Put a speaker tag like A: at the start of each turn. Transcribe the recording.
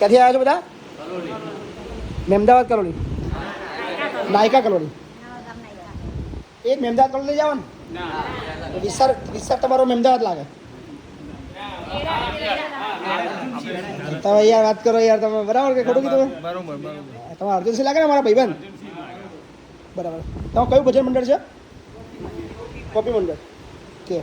A: કેથી આ છે બટા મેમદાવાદ કલોલી ના ના નાયકા કલોલી એક મેમદાવાદ કલોલી જાવ ને ના વિસર વિસર તમારો મેમદાવાદ લાગે અંતા ભાઈ યાર વાત કરો યાર તમે બરાબર કે છોડું કી તમે
B: બરાબર બરાબર
A: તમારું જ છે લાગે મારા ભાઈબંધ બરાબર તમે કયું બજર મંડળ છે કપી મંડળ કે